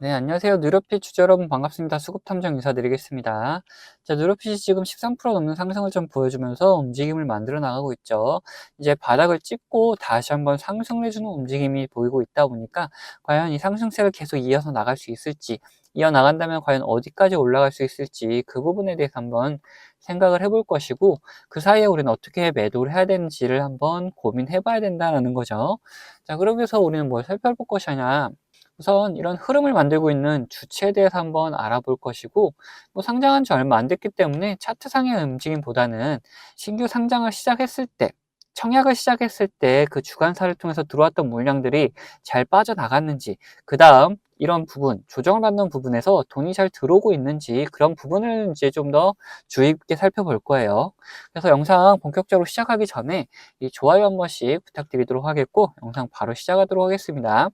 네, 안녕하세요. 주주 여러분 반갑습니다. 수급 탐정 인사드리겠습니다. 자, 누로핏이 지금 13% 넘는 상승을 좀 보여주면서 움직임을 만들어 나가고 있죠. 이제 바닥을 찍고 다시 한번 상승해주는 움직임이 보이고 있다 보니까 과연 이 상승세를 계속 이어서 나갈 수 있을지, 이어 나간다면 과연 어디까지 올라갈 수 있을지 그 부분에 대해서 한번 생각을 해볼 것이고 그 사이에 우리는 어떻게 매도를 해야 되는지를 한번 고민해 봐야 된다는 거죠. 자, 그러기 위해서 우리는 뭘 살펴볼 것이냐. 우선 이런 흐름을 만들고 있는 주체에 대해서 한번 알아볼 것이고 뭐 상장한 지 얼마 안 됐기 때문에 차트상의 움직임보다는 신규 상장을 시작했을 때 청약을 시작했을 때 그 주간사를 통해서 들어왔던 물량들이 잘 빠져나갔는지 그 다음 이런 부분 조정을 받는 부분에서 돈이 잘 들어오고 있는지 그런 부분을 이제 좀 더 주의 깊게 살펴볼 거예요. 그래서 영상 본격적으로 시작하기 전에 이 좋아요 한 번씩 부탁드리도록 하겠고 영상 바로 시작하도록 하겠습니다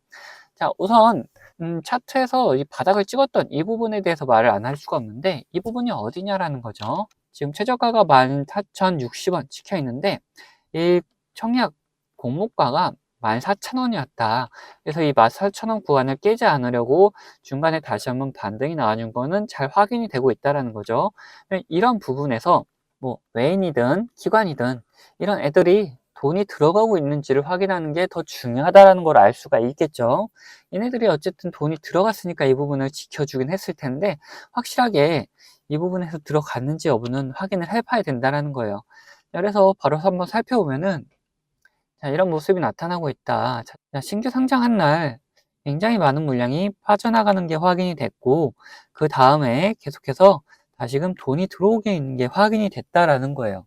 자, 우선 음, 차트에서 이 바닥을 찍었던 이 부분에 대해서 말을 안 할 수가 없는데 이 부분이 어디냐라는 거죠. 지금 최저가가 14,060원 찍혀 있는데 이 청약 공모가가 14,000원이었다. 그래서 이 14,000원 구간을 깨지 않으려고 중간에 다시 한번 반등이 나와준 거는 잘 확인이 되고 있다는 거죠. 이런 부분에서 뭐 외인이든 기관이든 이런 애들이 돈이 들어가고 있는지를 확인하는 게 더 중요하다는 걸 알 수가 있겠죠. 얘네들이 어쨌든 돈이 들어갔으니까 이 부분을 지켜주긴 했을 텐데 확실하게 이 부분에서 들어갔는지 여부는 확인을 해봐야 된다는 거예요. 그래서 바로 한번 살펴보면은 자, 이런 모습이 나타나고 있다. 자, 신규 상장한 날 굉장히 많은 물량이 빠져나가는 게 확인이 됐고 그 다음에 계속해서 다시금 돈이 들어오게 있는 게 확인이 됐다라는 거예요.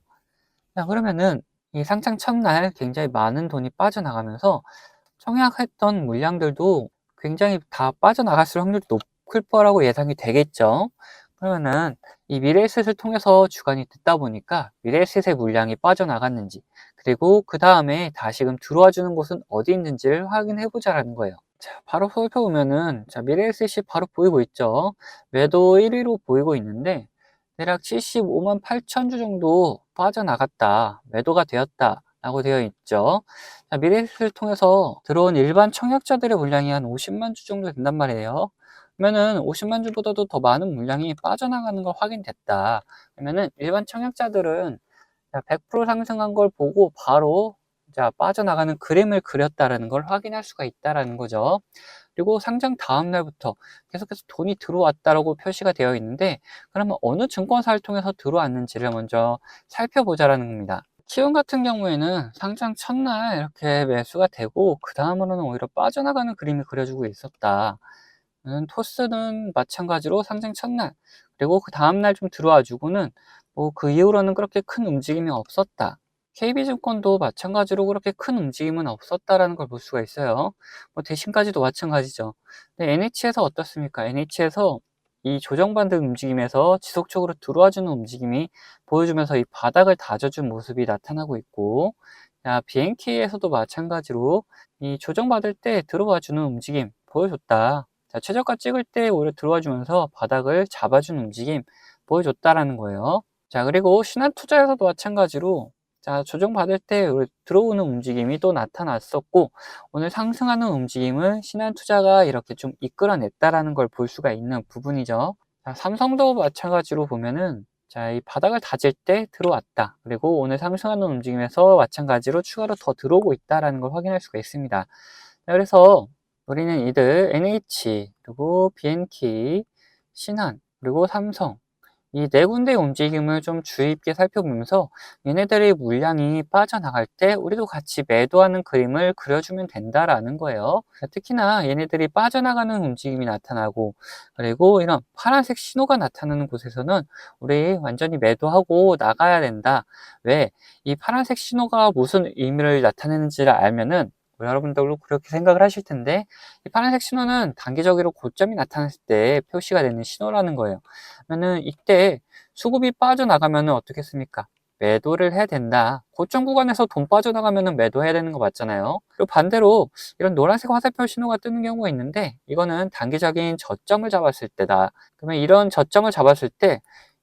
자, 그러면은 이 상장 첫날 굉장히 많은 돈이 빠져나가면서 청약했던 물량들도 굉장히 다 빠져나갔을 확률이 높을 거라고 예상이 되겠죠. 그러면은 이 미래에셋을 통해서 주간이 됐다 보니까 미래에셋의 물량이 빠져나갔는지 그리고 그 다음에 다시금 들어와 주는 곳은 어디 있는지를 확인해 보자라는 거예요. 자, 바로 살펴보면은 자, 미래에셋이 바로 보이고 있죠. 매도 1위로 보이고 있는데 대략 75만 8천 주 정도 빠져나갔다, 매도가 되었다 라고 되어 있죠. 자, 미래에셋을 통해서 들어온 일반 청약자들의 물량이 한 50만 주 정도 된단 말이에요. 그러면은 50만 주보다도 더 많은 물량이 빠져나가는 걸 확인됐다. 그러면은 일반 청약자들은 100% 상승한 걸 보고 바로 자, 빠져나가는 그림을 그렸다라는 걸 확인할 수가 있다라는 거죠. 그리고 상장 다음 날부터 계속해서 돈이 들어왔다라고 표시가 되어 있는데 그러면 어느 증권사를 통해서 들어왔는지를 먼저 살펴보자라는 겁니다. 키움 같은 경우에는 상장 첫날 이렇게 매수가 되고 그 다음으로는 오히려 빠져나가는 그림이 그려지고 있었다. 음, 토스는 마찬가지로 상장 첫날 그리고 그 다음날 좀 들어와 주고는 뭐 그 이후로는 그렇게 큰 움직임이 없었다. KB증권도 마찬가지로 그렇게 큰 움직임은 없었다라는 걸 볼 수가 있어요. 뭐 대신까지도 마찬가지죠. 근데 NH에서 어떻습니까? NH에서 이 조정반등 움직임에서 지속적으로 들어와주는 움직임이 보여주면서 이 바닥을 다져준 모습이 나타나고 있고, 자, BNK에서도 마찬가지로 이 조정받을 때 들어와주는 움직임 보여줬다. 자, 최저가 찍을 때 오히려 들어와주면서 바닥을 잡아주는 움직임 보여줬다라는 거예요. 자, 그리고 신한투자에서도 마찬가지로 자, 조정받을 때 들어오는 움직임이 또 나타났었고, 오늘 상승하는 움직임을 신한투자가 이렇게 좀 이끌어냈다라는 걸 볼 수가 있는 부분이죠. 자, 삼성도 마찬가지로 보면은, 자, 이 바닥을 다질 때 들어왔다. 그리고 오늘 상승하는 움직임에서 마찬가지로 추가로 더 들어오고 있다라는 걸 확인할 수가 있습니다. 자, 그래서 우리는 이들 NH, 그리고 BNK, 신한, 그리고 삼성, 이 네 군데의 움직임을 좀 주의 깊게 살펴보면서 얘네들의 물량이 빠져나갈 때 우리도 같이 매도하는 그림을 그려주면 된다라는 거예요. 특히나 얘네들이 빠져나가는 움직임이 나타나고 그리고 이런 파란색 신호가 나타나는 곳에서는 우리 완전히 매도하고 나가야 된다. 왜? 이 파란색 신호가 무슨 의미를 나타내는지를 알면은 여러분들도 그렇게 생각을 하실 텐데 이 파란색 신호는 단기적으로 고점이 나타났을 때 표시가 되는 신호라는 거예요. 그러면은 이때 수급이 빠져나가면은 어떻겠습니까? 매도를 해야 된다. 고점 구간에서 돈 빠져나가면은 매도해야 되는 거 맞잖아요. 그리고 반대로 이런 노란색 화살표 신호가 뜨는 경우가 있는데 이거는 단기적인 저점을 잡았을 때다. 그러면 이런 저점을 잡았을 때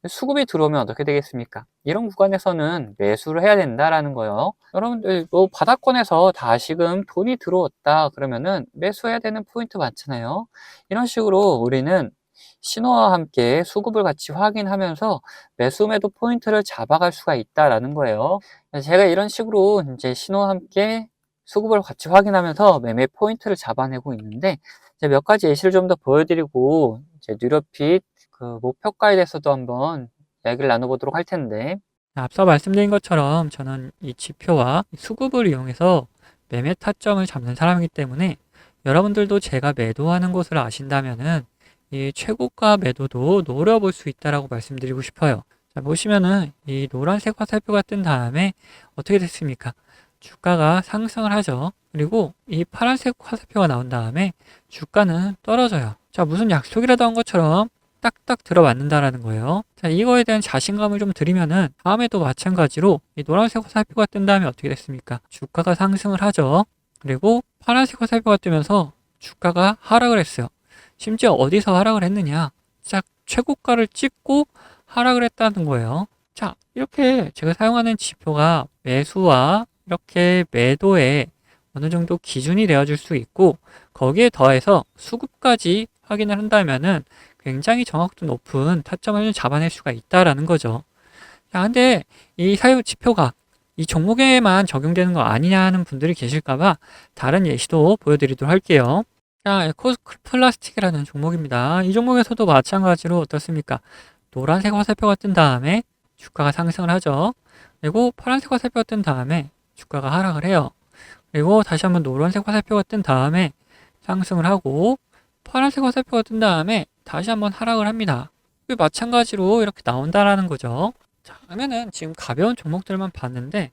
수급이 들어오면 어떻게 되겠습니까? 이런 구간에서는 매수를 해야 된다라는 거예요. 여러분들 뭐 바닥권에서 다시금 돈이 들어왔다 그러면은 매수해야 되는 포인트 많잖아요. 이런 식으로 우리는 신호와 함께 수급을 같이 확인하면서 매수 매도 포인트를 잡아갈 수가 있다라는 거예요. 제가 이런 식으로 이제 신호와 함께 수급을 같이 확인하면서 매매 포인트를 잡아내고 있는데 몇 가지 예시를 좀 더 보여드리고 이제 뉴로핏 그 목표가에 대해서도 한번 이야기를 나눠보도록 할 텐데 앞서 말씀드린 것처럼 저는 이 지표와 수급을 이용해서 매매 타점을 잡는 사람이기 때문에 여러분들도 제가 매도하는 곳을 아신다면은 이 최고가 매도도 노려볼 수 있다라고 말씀드리고 싶어요. 자, 보시면은 이 노란색 화살표가 뜬 다음에 어떻게 됐습니까? 주가가 상승을 하죠. 그리고 이 파란색 화살표가 나온 다음에 주가는 떨어져요. 자, 무슨 약속이라도 한 것처럼 딱딱 들어맞는다라는 거예요. 자, 이거에 대한 자신감을 좀 드리면은 다음에도 마찬가지로 이 노란색 화살표가 뜬 다음에 어떻게 됐습니까? 주가가 상승을 하죠. 그리고 파란색 화살표가 뜨면서 주가가 하락을 했어요. 심지어 어디서 하락을 했느냐? 딱 최고가를 찍고 하락을 했다는 거예요. 자, 이렇게 제가 사용하는 지표가 매수와 이렇게 매도에 어느 정도 기준이 되어줄 수 있고 거기에 더해서 수급까지 확인을 한다면은 굉장히 정확도 높은 타점을 잡아낼 수가 있다라는 거죠. 자, 근데 이 사유 지표가 이 종목에만 적용되는 거 아니냐 하는 분들이 계실까봐 다른 예시도 보여드리도록 할게요. 자, 에코 플라스틱이라는 종목입니다. 이 종목에서도 마찬가지로 어떻습니까? 노란색 화살표가 뜬 다음에 주가가 상승을 하죠. 그리고 파란색 화살표가 뜬 다음에 주가가 하락을 해요. 그리고 다시 한번 노란색 화살표가 뜬 다음에 상승을 하고 파란색 화살표가 뜬 다음에 다시 한번 하락을 합니다. 마찬가지로 이렇게 나온다라는 거죠. 자, 그러면은 지금 가벼운 종목들만 봤는데,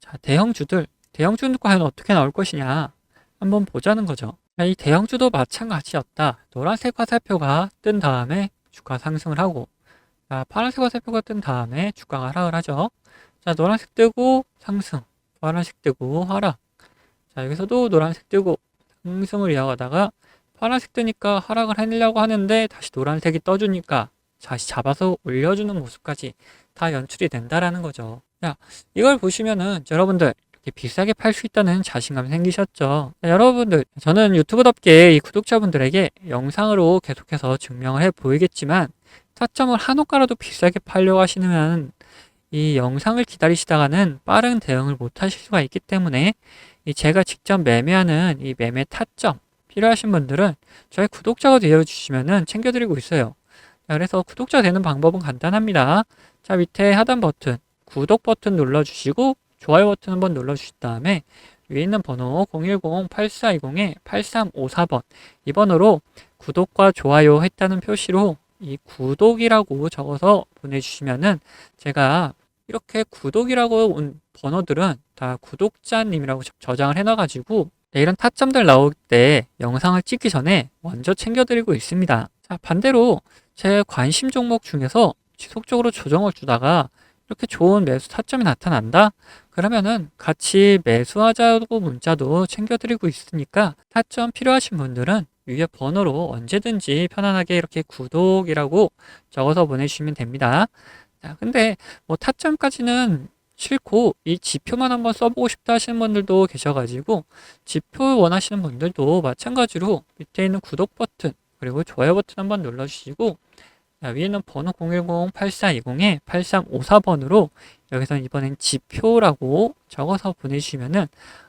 자, 대형주들, 대형주는 과연 어떻게 나올 것이냐 한번 보자는 거죠. 자, 이 대형주도 마찬가지였다. 노란색 화살표가 뜬 다음에 주가 상승을 하고, 자, 파란색 화살표가 뜬 다음에 주가가 하락을 하죠. 자, 노란색 뜨고 상승, 파란색 뜨고 하락. 자, 여기서도 노란색 뜨고 상승을 이어가다가 파란색 뜨니까 하락을 해내려고 하는데 다시 노란색이 떠주니까 다시 잡아서 올려주는 모습까지 다 연출이 된다라는 거죠. 자, 이걸 보시면은 여러분들 이렇게 비싸게 팔 수 있다는 자신감 생기셨죠? 자, 여러분들, 저는 유튜브답게 이 구독자분들에게 영상으로 계속해서 증명을 해 보이겠지만 타점을 한호가라도 비싸게 팔려고 하시면 이 영상을 기다리시다가는 빠른 대응을 못 하실 수가 있기 때문에 이 제가 직접 매매하는 이 매매 타점 필요하신 분들은 저희 구독자가 되어주시면은 챙겨드리고 있어요. 자, 그래서 구독자 되는 방법은 간단합니다. 자, 밑에 하단 버튼, 구독 버튼 눌러주시고, 좋아요 버튼 한번 눌러주신 다음에, 위에 있는 번호 010-8420-8354번, 이 번호로 구독과 좋아요 했다는 표시로 이 구독이라고 적어서 보내주시면은 제가 이렇게 구독이라고 온 번호들은 다 구독자님이라고 저장을 해놔가지고 네, 이런 타점들 나올 때 영상을 찍기 전에 먼저 챙겨드리고 있습니다. 자, 반대로 제 관심 종목 중에서 지속적으로 조정을 주다가 이렇게 좋은 매수 타점이 나타난다? 그러면은 같이 매수하자고 문자도 챙겨드리고 있으니까 타점 필요하신 분들은 위에 번호로 언제든지 편안하게 이렇게 구독이라고 적어서 보내주시면 됩니다. 자, 근데 뭐 타점까지는 싫고 이 지표만 한번 써보고 싶다 하시는 분들도 계셔가지고 지표 원하시는 분들도 마찬가지로 밑에 있는 구독 버튼 그리고 좋아요 버튼 한번 눌러주시고 위에는 번호 010-8420에 8354번으로 여기서 이번엔 지표라고 적어서 보내주시면은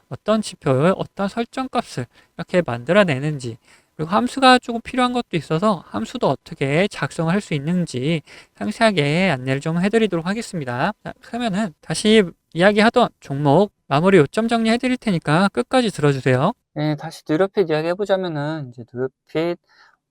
어떤 지표에 어떤 설정 값을 이렇게 만들어내는지 그리고 함수가 조금 필요한 것도 있어서 함수도 어떻게 작성을 할 수 있는지 상세하게 안내를 좀 해드리도록 하겠습니다. 자, 그러면은 다시 이야기하던 종목 마무리 요점 정리해 드릴 테니까 끝까지 들어주세요. 네, 다시 뉴로핏 이야기 해 보자면은 이제 뉴로핏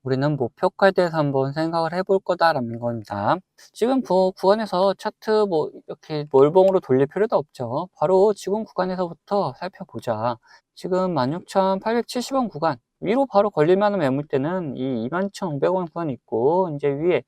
우리는 목표가에 대해서 한번 생각을 해볼 거다라는 겁니다. 지금 그 구간에서 차트 뭐 이렇게 몰봉으로 돌릴 필요도 없죠. 바로 지금 구간에서부터 살펴보자. 지금 16,870원 구간 위로 바로 걸릴만한 매물대는 이 22,500원 구간이 있고 이제 위에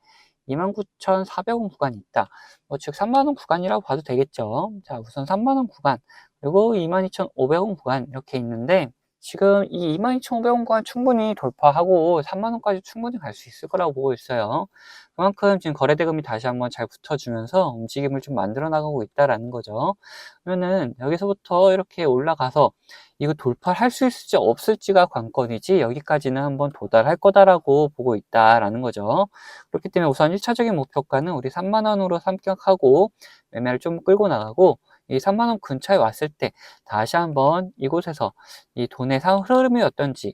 29,400원 구간이 있다. 뭐 즉 3만원 구간이라고 봐도 되겠죠. 자 우선 3만원 구간 그리고 22,500원 구간 이렇게 있는데 지금 이 22,500원권 충분히 돌파하고 3만원까지 충분히 갈 수 있을 거라고 보고 있어요. 그만큼 지금 거래대금이 다시 한번 잘 붙어주면서 움직임을 좀 만들어 나가고 있다라는 거죠. 그러면은 여기서부터 이렇게 올라가서 이거 돌파할 수 있을지 없을지가 관건이지 여기까지는 한번 도달할 거다라고 보고 있다라는 거죠. 그렇기 때문에 우선 1차적인 목표가는 우리 3만원으로 삼격하고 매매를 좀 끌고 나가고 이 3만원 근처에 왔을 때 다시 한번 이곳에서 이 돈의 상 흐름이 어떤지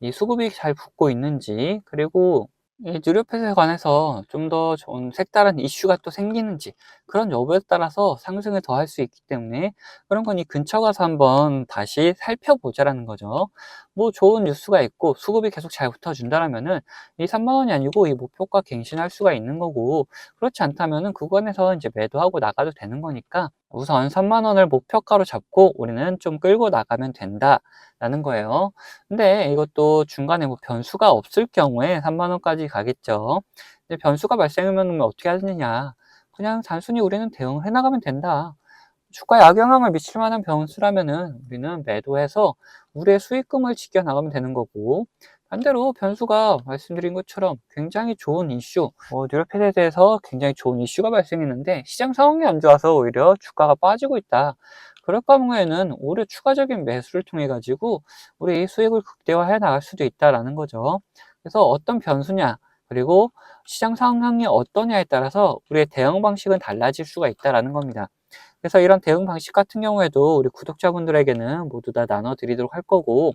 이 수급이 잘 붙고 있는지 그리고 이 누리펫에 관해서 좀 더 색다른 이슈가 또 생기는지 그런 여부에 따라서 상승을 더 할 수 있기 때문에 그런 건 이 근처 가서 한번 다시 살펴보자라는 거죠. 뭐 좋은 뉴스가 있고 수급이 계속 잘 붙어준다라면은 이 3만 원이 아니고 이 목표가 갱신할 수가 있는 거고 그렇지 않다면은 그 구간에서 이제 매도하고 나가도 되는 거니까 우선 3만 원을 목표가로 잡고 우리는 좀 끌고 나가면 된다라는 거예요. 근데 이것도 중간에 뭐 변수가 없을 경우에 3만 원까지 가겠죠. 근데 변수가 발생하면 어떻게 하느냐? 그냥 단순히 우리는 대응을 해나가면 된다. 주가에 악영향을 미칠 만한 변수라면은 우리는 매도해서 우리의 수익금을 지켜나가면 되는 거고 반대로 변수가 말씀드린 것처럼 굉장히 좋은 이슈, 뭐 뉴로패드에 대해서 굉장히 좋은 이슈가 발생했는데 시장 상황이 안 좋아서 오히려 주가가 빠지고 있다. 그럴 경우에는 오히려 추가적인 매수를 통해 가지고 우리 수익을 극대화해 나갈 수도 있다라는 거죠. 그래서 어떤 변수냐, 그리고 시장 상황이 어떠냐에 따라서 우리의 대응 방식은 달라질 수가 있다라는 겁니다. 그래서 이런 대응 방식 같은 경우에도 우리 구독자분들에게는 모두 다 나눠 드리도록 할 거고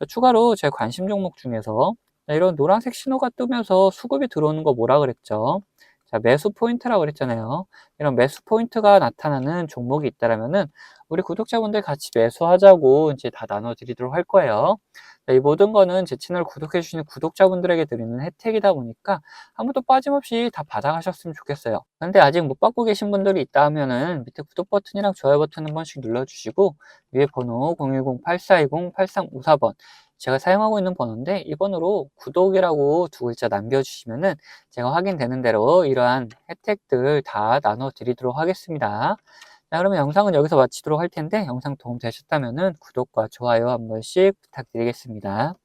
또 추가로 제 관심 종목 중에서 이런 노란색 신호가 뜨면서 수급이 들어오는 거 뭐라 그랬죠? 자, 매수 포인트라고 그랬잖아요. 이런 매수 포인트가 나타나는 종목이 있다라면은 우리 구독자분들 같이 매수하자고 이제 다 나눠 드리도록 할 거예요. 이 모든 거는 제 채널 구독해 주시는 구독자분들에게 드리는 혜택이다 보니까 아무도 빠짐없이 다 받아가셨으면 좋겠어요. 근데 아직 못 받고 계신 분들이 있다 하면은 밑에 구독 버튼이랑 좋아요 버튼 한 번씩 눌러주시고 위에 번호 010-8420-8354번 제가 사용하고 있는 번호인데 이 번호로 구독이라고 두 글자 남겨주시면은 제가 확인되는 대로 이러한 혜택들 다 나눠 드리도록 하겠습니다. 자, 그러면 영상은 여기서 마치도록 할 텐데 영상 도움 되셨다면 구독과 좋아요 한 번씩 부탁드리겠습니다.